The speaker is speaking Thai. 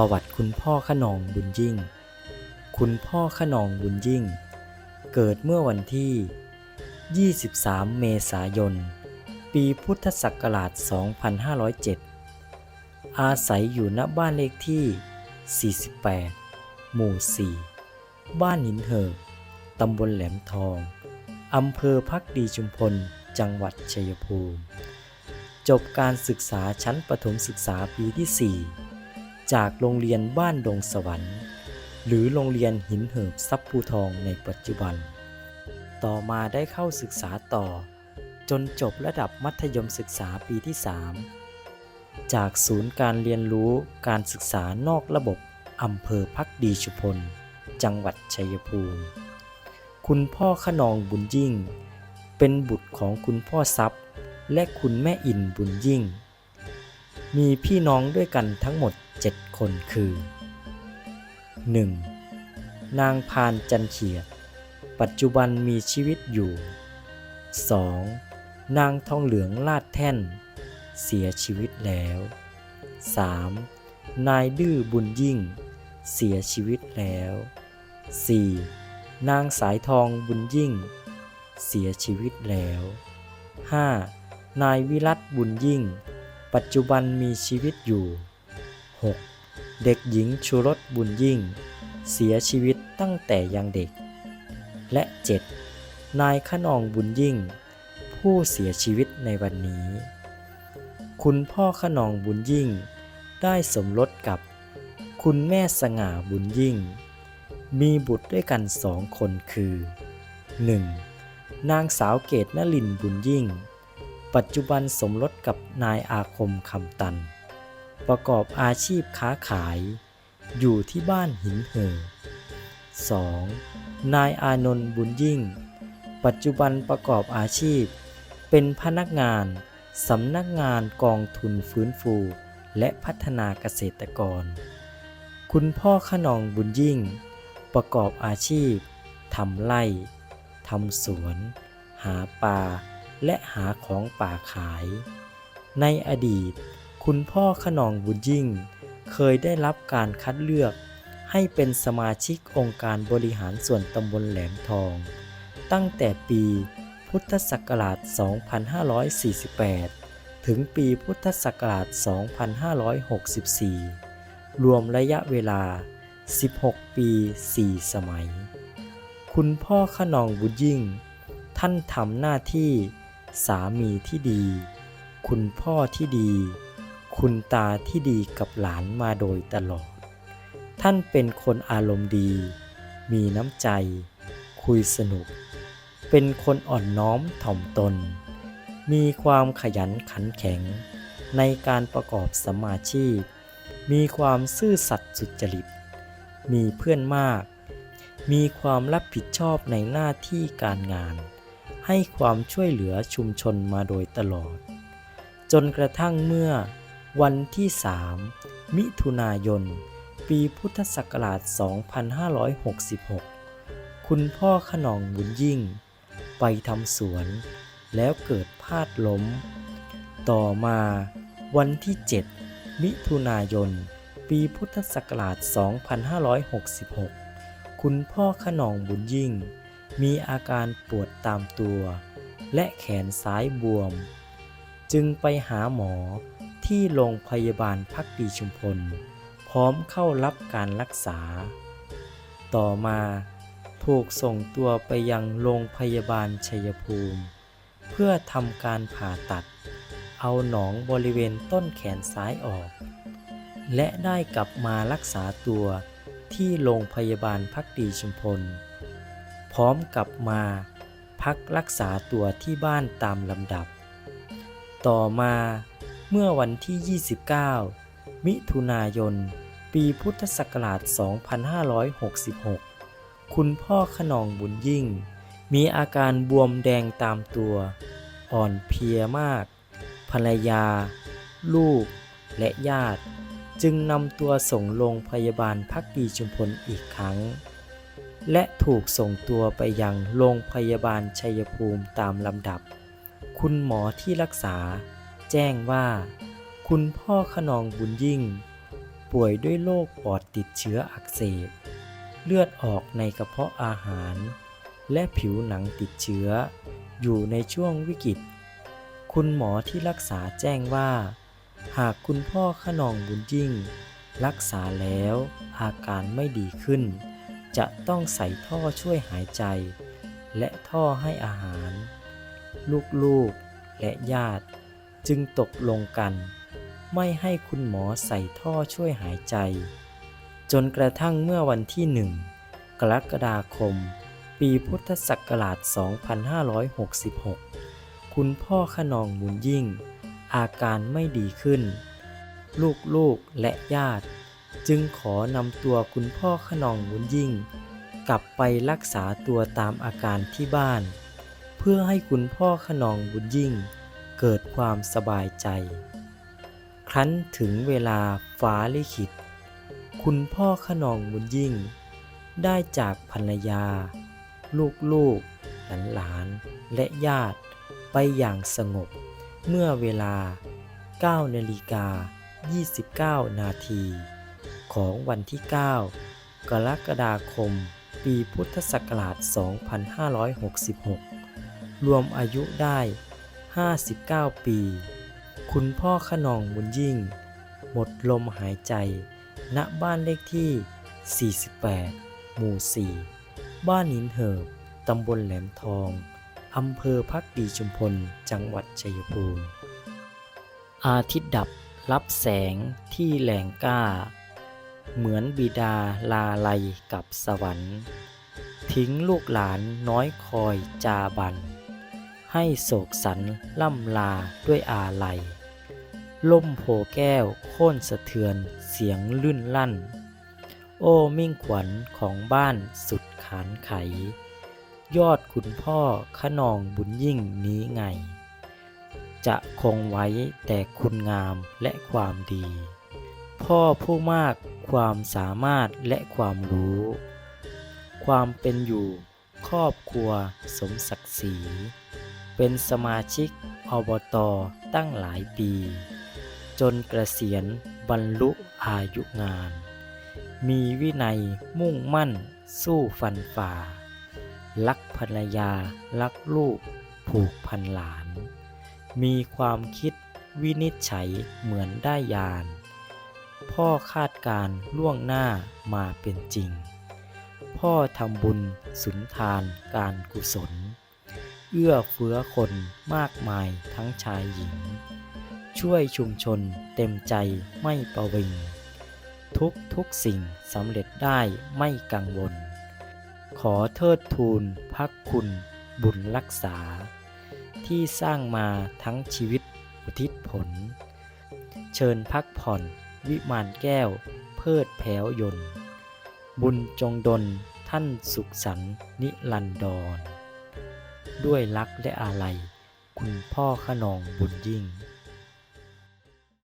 ประวัติคุณพ่อขนองบุญยิ่ง คุณพ่อขนองบุญยิ่ง เกิดเมื่อวันที่ 23 เมษายน ปีพุทธศักราช 2507 อาศัยอยู่ณบ้านเลขที่ 48 หมู่ 4 บ้านหินเหิบตำบลแหลมทอง อำเภอพักดีชุมพล จังหวัดชัยภูมิ จบการศึกษาชั้นประถมศึกษาปีที่ 4 จากโรงเรียนบ้านดงสวรรค์ หรือโรงเรียนหินเหิบซับภูทองในปัจจุบัน ต่อมาได้เข้าศึกษาต่อ จนจบระดับมัธยมศึกษาปีที่ 3 จากศูนย์การเรียนรู้การศึกษานอกระบบอำเภอพักดีชุพล จังหวัดชัยภูมิ คุณพ่อขนองบุญยิ่ง เป็นบุตรของคุณพ่อทรัพย์ และคุณแม่อินบุญยิ่ง มีพี่น้องด้วยกันทั้งหมด คนคือ 1. นางพานจันเขียด ปัจจุบันมีชีวิตอยู่ 2. นางทองเหลืองลาดแท่น เสียชีวิตแล้ว 3. นายดื้อบุญยิ่ง เสียชีวิตแล้ว 4. นางสายทองบุญยิ่ง เสียชีวิตแล้ว 5. นายวิรัตบุญยิ่ง ปัจจุบันมีชีวิตอยู่ 6. เด็กหญิงชูรสบุญยิ่ง เสียชีวิตตั้งแต่ยังเด็ก และ 7. นายขนองบุญยิ่ง ผู้เสียชีวิตในวันนี้ คุณพ่อขนองบุญยิ่ง ได้สมรสกับ คุณแม่สง่าบุญยิ่ง มีบุตรด้วยกันสองคนคือ 1. นางสาวเกตนลินบุญยิ่ง ปัจจุบันสมรสกับนายอาคมคำตัน ประกอบอาชีพค้าขาย อยู่ที่บ้านหินเห่อ 2. นายอานนท์บุญยิ่ง ปัจจุบันประกอบอาชีพ เป็นพนักงานสำนักงานกองทุนฟื้นฟู และพัฒนาเกษตรกร คุณพ่อขนองบุญยิ่ง ประกอบอาชีพทำไร่ทำสวน หาปลาและหาของป่าขาย ในอดีต คุณพ่อขนองบุญยิ่ง เคยได้รับการคัดเลือก ให้เป็นสมาชิกองค์การบริหารส่วนตำบลแหลมทอง ตั้งแต่ปีพุทธศักราช 2548 ถึงปีพุทธศักราช 2564 รวมระยะเวลา 16 ปี 4 สมัย คุณพ่อขนองบุญยิ่ง ท่านทำหน้าที่สามีที่ดี คุณพ่อที่ดี คุณตาที่ดีกับหลานมาโดยตลอด ท่านเป็นคนอารมณ์ดี มีน้ำใจ คุยสนุก เป็นคนอ่อนน้อมถ่อมตน มีความขยันขันแข็ง ในการประกอบสมาชีพ มีความซื่อสัตย์สุจริต มีเพื่อนมาก มีความรับผิดชอบในหน้าที่การงาน ให้ความช่วยเหลือชุมชนมาโดยตลอดจนกระทั่งเมื่อ วันที่ 3 มิถุนายน ปีพุทธศักราช 2566 คุณพ่อขนองบุญยิ่ง ไปทำสวน แล้วเกิดพลาดล้ม ต่อมาวันที่ 7 มิถุนายน ปีพุทธศักราช 2566 คุณพ่อขนองบุญยิ่ง มีอาการปวดตามตัว และแขนซ้ายบวม จึงไปหาหมอ ที่โรงพยาบาลพักดีชุมพล พร้อมเข้ารับการรักษา ต่อมาถูกส่งตัวไปยังโรงพยาบาลชัยภูมิ เพื่อทำการผ่าตัด เอาหนองบริเวณต้นแขนซ้ายออก และได้กลับมารักษาตัวที่โรงพยาบาลพักดีชุมพล พร้อมกลับมาพักรักษาตัวที่บ้านตามลำดับ ต่อมา เมื่อวันที่ 29 มิถุนายน ปีพุทธศักราช 2566 คุณพ่อขนองบุญยิ่ง มีอาการบวมแดงตามตัว อ่อนเพลียมาก ภรรยา ลูก และญาติ จึงนำตัวส่งโรงพยาบาลพักดีชุมพลอีกครั้ง และถูกส่งตัวไปยังโรงพยาบาลชัยภูมิตามลำดับ คุณหมอที่รักษา แจ้งว่า คุณพ่อขนองบุญยิ่ง ป่วยด้วยโรคปอดติดเชื้ออักเสบ เลือดออกในกระเพาะอาหาร และผิวหนังติดเชื้อ อยู่ในช่วงวิกฤต คุณหมอที่รักษาแจ้งว่า หากคุณพ่อขนองบุญยิ่ง รักษาแล้วอาการไม่ดีขึ้น จะต้องใส่ท่อช่วยหายใจ และท่อให้อาหาร ลูกๆและญาติ จึงตกลงกัน ไม่ให้คุณหมอใส่ท่อช่วยหายใจ จนกระทั่งเมื่อวันที่หนึ่งกรกฎาคม ปีพุทธศักราช 2566 คุณพ่อขนองบุญยิ่ง อาการไม่ดีขึ้น ลูกๆและญาติ จึงขอนำตัวคุณพ่อขนองบุญยิ่ง กลับไปรักษาตัวตามอาการที่บ้าน เพื่อให้คุณพ่อขนองบุญยิ่ง เกิดความสบายใจ ครั้นถึงเวลาฟ้าลิขิต คุณพ่อขนองบุญยิ่ง ได้จากภรรยา ลูกๆ หลานๆ และญาติไปอย่างสงบ เมื่อเวลา9นาฬิกา 29 นาที ของวันที่ 9 กรกฎาคม ปีพุทธศักราช 2566 รวมอายุได้ 59 ปี คุณพ่อขนองบุญยิ่ง หมดลมหายใจ ณ บ้านเลขที่ 48 หมู่ 4 บ้านหินเหิบ ตำบลแหลมทอง อำเภอพักดีชุมพล จังหวัดชัยภูมิ อาทิตย์ดับรับแสงที่แหลงกล้า เหมือนบิดาลาลัยกับสวรรค์ ทิ้งลูกหลานน้อยคอยจาบัน ให้โศกสันล่ำลาด้วยอาลัย ล่มโพแก้วโค่นสะเทือนเสียงลื่นลั่น โอ้มิ่งขวัญของบ้านสุดขานไข ยอดคุณพ่อขนองบุญยิ่งนี้ไง จะคงไว้แต่คุณงามและความดี พ่อผู้มากความสามารถและความรู้ ความเป็นอยู่ครอบครัวสมศักดิ์ศรี เป็นสมาชิกอบตตั้งหลายปี จนเกษียณบรรลุอายุงาน มีวินัยมุ่งมั่นสู้ฟันฝ่า รักภรรยารักลูกผูกพันหลาน มีความคิดวินิจฉัยเหมือนได้ยาน พ่อคาดการล่วงหน้ามาเป็นจริง พ่อทำบุญสุนทานการกุศล เอื้อเฟื้อคนมากมายทั้งชายหญิง ช่วยชุมชนเต็มใจไม่ประวิง ทุกทุกสิ่งสำเร็จได้ไม่กังวล ขอเทิดทูนพักคุณบุญรักษา ที่สร้างมาทั้งชีวิตอุทิศผล เชิญพักผ่อนวิมานแก้ว เพิดแผวยนต์บุญจงดลท่านสุขสันนิรันดร ด้วยรักและอาลัย คุณพ่อขนองบุญยิ่ง